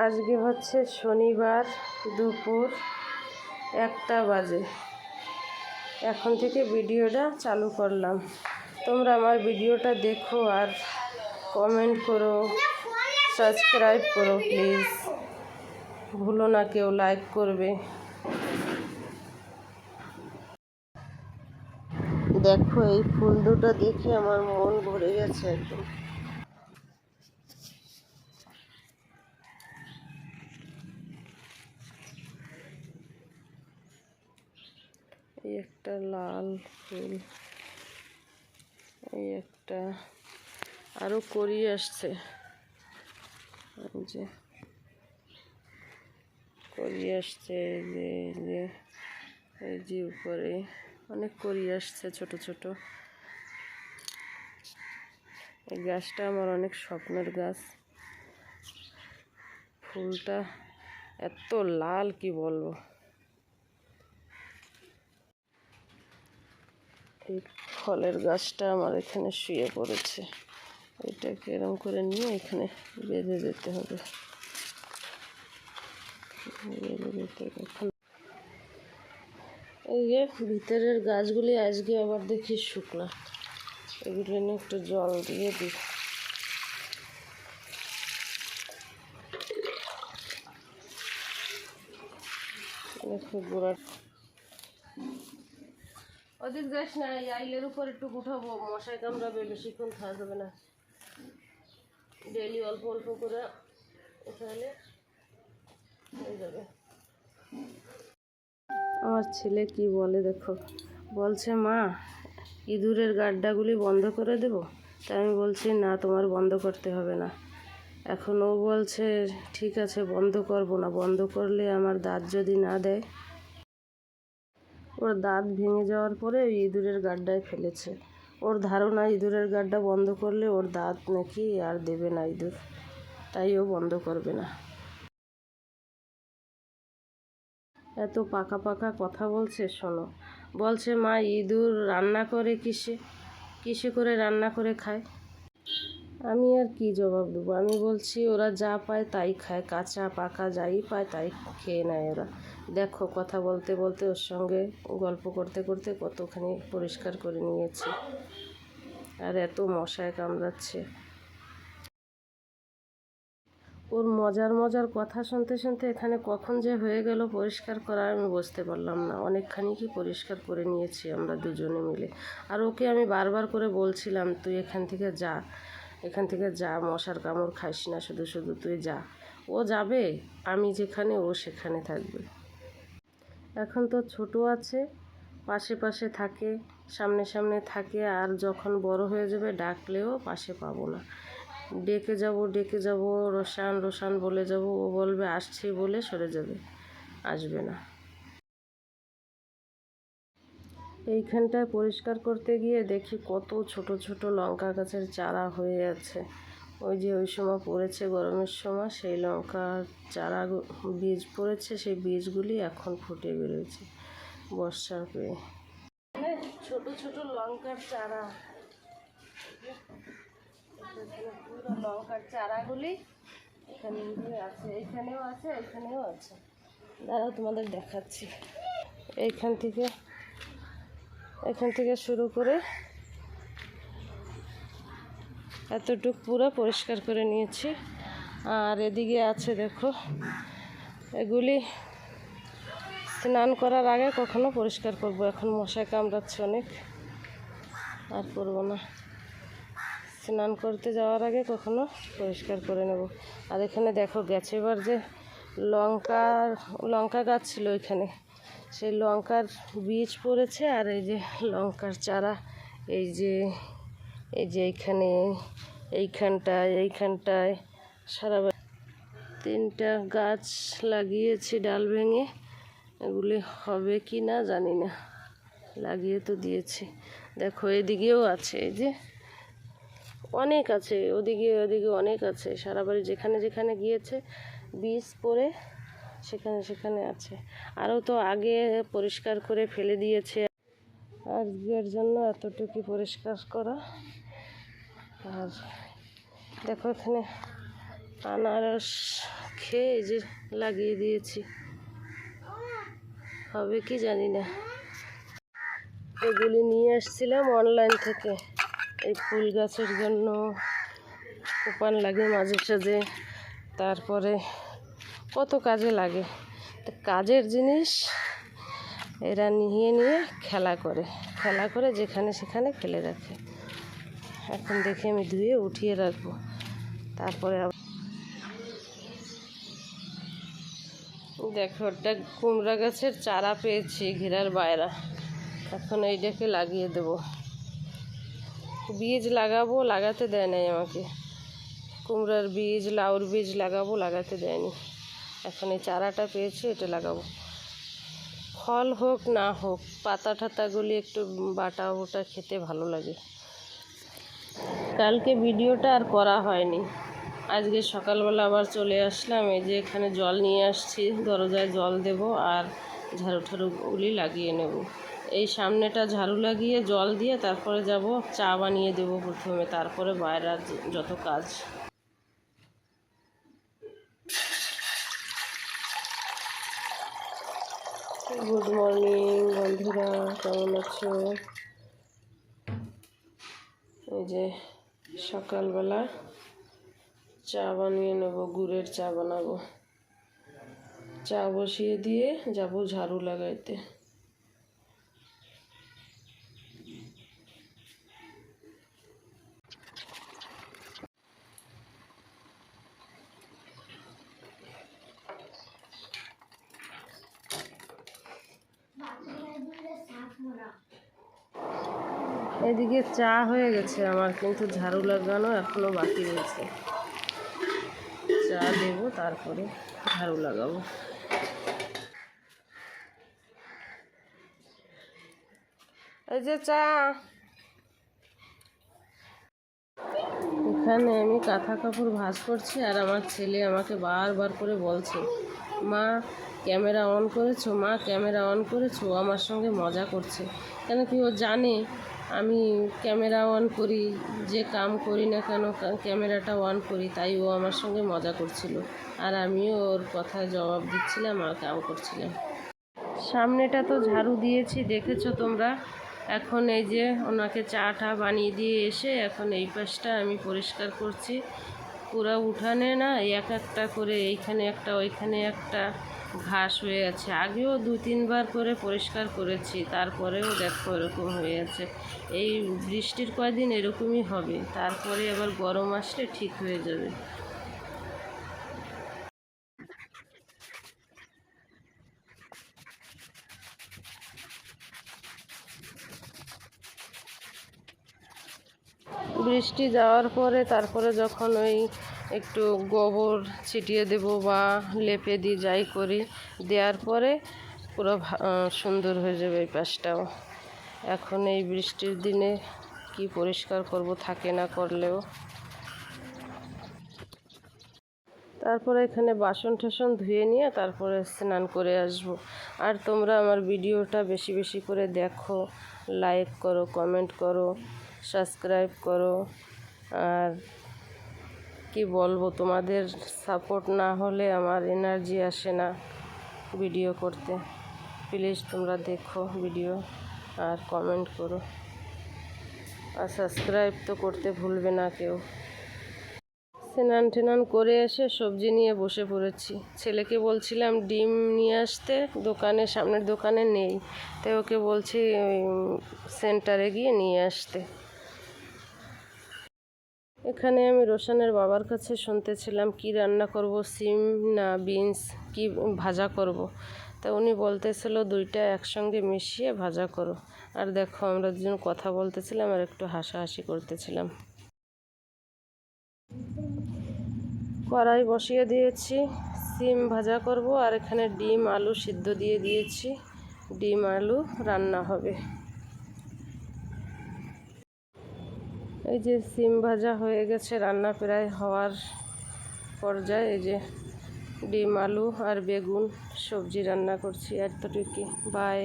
আজকে হচ্ছে শনিবার দুপুর একটা বাজে। এখন থেকে ভিডিওটা চালু করলাম। তোমরা আমার ভিডিওটা দেখো আর কমেন্ট করো সাবস্ক্রাইব করো প্লিজ ভুলো না কেউ লাইক করবে। দেখো এই ফুল দুটো দেখে আমার মন ভরে গেছে একদম। একটা লাল ফুল, এই একটা আরও করি আসছে। যে করি আসছে যে যে, এই যে উপরে অনেক করি আসছে ছোট ছোট। এই গাছটা আমার অনেক স্বপ্নের গাছ। ফুলটা এত লাল, কি বলব? এই ফলের গাছটা আমার এখানে শুয়ে পড়েছে। এটাকে এরম করে নিয়ে এখানে বেঁধে যেতে হবে। বেঁধে যেতে এখন এই যে ভিতরের গাছগুলি আজকে আবার দেখি শুকনা। এগুলো নিয়ে একটু জল দিয়ে দিই। দেখো গোড়ার ওদিক যাস না এই আইলের উপর একটু উঠাবো মশায় কামড়াবে বেশিক্ষণ খাওয়া যাবে না। ডেলি অল্প অল্প করে উঠালে হয়ে যাবে। আমার ছেলে কি বলে দেখো? বলছে, মা, ইঁদুরের গাড্ডাগুলি বন্ধ করে দেব? তাই আমি বলছি, না, তোমার বন্ধ করতে হবে না। এখন ও বলছে, ঠিক আছে, বন্ধ করব না। বন্ধ করলে আমার দাঁত যদি না দেয় ওর দাঁত ভেঙে যাওয়ার পরে ওই ইঁদুরের গাড্ডায় ফেলেছে। ওর ধারণা, ইঁদুরের গাড্ডা বন্ধ করলে ওর দাঁত নাকি আর দেবে না ইঁদুর। তাই ও বন্ধ করবে না। এত পাকা পাকা কথা বলছে, শোনো। বলছে, মা, ইঁদুর রান্না করে কিসে? কিসে করে রান্না করে খায়? আমি আর কি জবাব দেবো? আমি বলছি, ওরা যা পায় তাই খায়, কাঁচা, পাকা যাই পায় তাই খেয়ে নেয় ওরা। দেখো, কথা বলতে বলতে ওর সঙ্গে গল্প করতে করতে কতখানি পরিষ্কার করে নিয়েছি। আর এত মশায় কামড়াচ্ছে। ওর মজার মজার কথা শুনতে শুনতে এখানে কখন যে হয়ে গেল পরিষ্কার করা আমি বুঝতে পারলাম না। অনেকখানি কি পরিষ্কার করে নিয়েছি আমরা দুজনে মিলে। আর ওকে আমি বারবার করে বলছিলাম, তুই এখান থেকে যা। এখান থেকে যা মশার কামড় খাইস না, শুধু শুধু তুই যা। ও যাবে, আমি যেখানে, ও সেখানে থাকবে। এখন তো ছোট আছে, পাশে পাশে থাকে, সামনে সামনে থাকে, আর যখন বড় হয়ে যাবে, ডাকলেও পাশে পাবো না। ডেকে যাব ডেকে যাব, রোশান রোশান বলে যাব, ও বলবে, আসছি বলে সরে যাবে, আসবে না। এইখানটায় পরিষ্কার করতে গিয়ে দেখি কত ছোট ছোট লঙ্কা গাছের চারা হয়ে আছে। ওই যে ওই সময় পড়েছে গরমের সময়, সেই লঙ্কার চারা বীজ পড়েছে, সেই বীজগুলি এখন ফুটে বেরোচ্ছে বর্ষার পেয়ে ছোট ছোট লঙ্কার চারা। পুরো লঙ্কার চারাগুলি এখানে আছে এখানেও আছে এখানেও আছে। দাঁড়াও তোমাদের দেখাচ্ছি। এইখান থেকে এখান থেকে শুরু করে এতটুক পুরো পরিষ্কার করে নিয়েছি। আর এদিকে আছে, দেখো, এগুলি স্নান করার আগে কখনো পরিষ্কার করব। এখন মশায় কামড়াচ্ছে অনেক, আর করব না। স্নান করতে যাওয়ার আগে কখনো পরিষ্কার করে নেব। আর এখানে দেখো, গেছে এবার যে লঙ্কা লঙ্কা গাছ ছিল এখানে সেই লঙ্কার বীজ পড়েছে আর এই যে লঙ্কার চারা, এই যে এই যে এইখানে, এইখানটায় এইখানটায় সারা তিনটা গাছ লাগিয়েছি ডাল ভেঙে। এগুলি হবে কি না জানি না। লাগিয়ে তো দিয়েছি। দেখো, এদিকেও আছে, এই যে অনেক আছে, ওদিকে ওদিকে অনেক আছে। সারা বাড়ি যেখানে যেখানে গিয়েছে, বীজ পরে সেখানে সেখানে আছে। আরও তো আগে পরিষ্কার করে ফেলে দিয়েছে। আজকের জন্য এতটুকু পরিষ্কার করা। আর দেখো এখানে আনারস খেয়ে যে লাগিয়ে দিয়েছি। হবে কি জানি না। এগুলি নিয়ে আসছিলাম অনলাইন থেকে। এই ফুল গাছের জন্য কোপান লাগে মাঝে সাঝে। তারপরে কত কাজে লাগে। কাজের জিনিস এরা নিয়ে নিয়ে খেলা করে। খেলা করে যেখানে সেখানে ফেলে রাখে। এখন দেখে আমি ধুয়ে উঠিয়ে রাখব। তারপরে দেখো, একটা কুমড়া গাছের চারা পেয়েছি ঘেরার বাইরা এখন এইটাকে লাগিয়ে দেব। বীজ লাগাবো, লাগাতে দেয় নাই আমাকে। কুমড়ার বীজ, লাউর বীজ লাগাবো, লাগাতে দেয়নি। এখন এই চারাটা পেয়েছি, এটা লাগাবো। ফল হোক, না হোক, পাতা ঠাতাগুলি একটু বাটা ওটা খেতে ভালো লাগে। কালকে ভিডিওটা আর করা হয়নি। আজকে সকালবেলা আবার চলে আসলাম, এই যে এখানে জল নিয়ে আসছি, দরজায় জল দেব আর ঝাড়ু ঠাড়ুগুলি লাগিয়ে নেব। এই সামনেটা ঝাড়ু লাগিয়ে জল দিয়ে তারপরে যাব, চা বানিয়ে দেব প্রথমে, তারপরে বাইরের যত কাজ। গুড মর্নিং বন্ধুরা, কেমন আছো? এই যে সকালবেলা চা বানিয়ে নেব, গুড়ের চা বানাবো। চা বসিয়ে দিয়ে যাব ঝাড়ু লাগাইতে। এদিকে চা হয়ে গেছে আমার, কিন্তু ঝাড়ু লাগানো এখনও বাকি রয়েছে। চা দেব, তারপরে ঝাড়ু লাগাবো। এই যে চা। এখানে আমি কাঁথা কাপড় ভাঁজ করছি, আর আমার ছেলে আমাকে বারবার করে বলছে, মা, ক্যামেরা অন করেছ? মা, ক্যামেরা অন করেছ? আমার সঙ্গে মজা করছে। কেন কি ও জানে আমি ক্যামেরা অন করি, যে কাম করি না কেন ক্যামেরাটা অন করি, তাই ও আমার সঙ্গে মজা করছিল। আর আমিও ওর কথায় জবাব দিচ্ছিলাম আর কাম করছিলাম। সামনেটা তো ঝাড়ু দিয়েছি, দেখেছ তোমরা? এখন এই যে ওনাকে চা টা বানিয়ে দিয়ে এসে এখন এই পাশটা আমি পরিষ্কার করছি। পুরো উঠানে না, এক একটা করে এইখানে একটা, ওইখানে একটা। ঘাস হয়ে আছে। আগেও দু তিনবার করে পরিষ্কার করেছি, তারপরেও দেখো এরকম হয়ে আছে। এই বৃষ্টির কয়দিন এরকমই হবে, তারপরে আবার গরম আসলে ঠিক হয়ে যাবে। বৃষ্টি যাওয়ার পরে, তারপরে যখন ওই একটু গোবর ছিটিয়ে দেব বা লেপে দিই, যাই করি। দেওয়ার পরে পুরো সুন্দর হয়ে যাবে এই পাশটাও। এখন এই বৃষ্টির দিনে কি পরিষ্কার করব থাকে না করলেও। তারপরে এখানে বাসন টাসন ধুয়ে নিয়ে তারপরে স্নান করে আসব। আর তোমরা আমার ভিডিওটা বেশি বেশি করে দেখো লাইক করো কমেন্ট করো সাবস্ক্রাইব করো, আর কি বলব, তোমাদের সাপোর্ট না হলে আমার এনার্জি আসে না ভিডিও করতে। প্লিজ তোমরা দেখো ভিডিও আর কমেন্ট করো। আর সাবস্ক্রাইব তো করতে ভুলবে না কেউ। স্নান টেনান করে এসে সবজি নিয়ে বসে পড়েছি। ছেলেকে বলছিলাম, ডিম নিয়ে আসতে, দোকানে, সামনের দোকানে নেই। তাই ওকে বলছি সেন্টারে গিয়ে নিয়ে আসতে। এখানে আমি রোশানের বাবার কাছে শুনতেছিলাম, কি রান্না করব, সিম না বিনস, কি ভাজা করব। তা উনি বলতেছিল দুইটা একসঙ্গে মিশিয়ে ভাজা করো। আর দেখো, আমরা দুজন কথা বলতেছিলাম আর একটু হাসাহাসি করতেছিলাম। কড়াই বসিয়ে দিয়েছি, সিম ভাজা করব আর এখানে ডিম, আলু সিদ্ধ দিয়ে দিয়েছি। ডিম, আলু রান্না হবে। এই যে সিম ভাজা হয়ে গেছে, রান্না প্রায় হওয়ার পর্যায়ে এই যে ডিম, আলু আর বেগুন সবজি রান্না করছি। এতটুকু বাই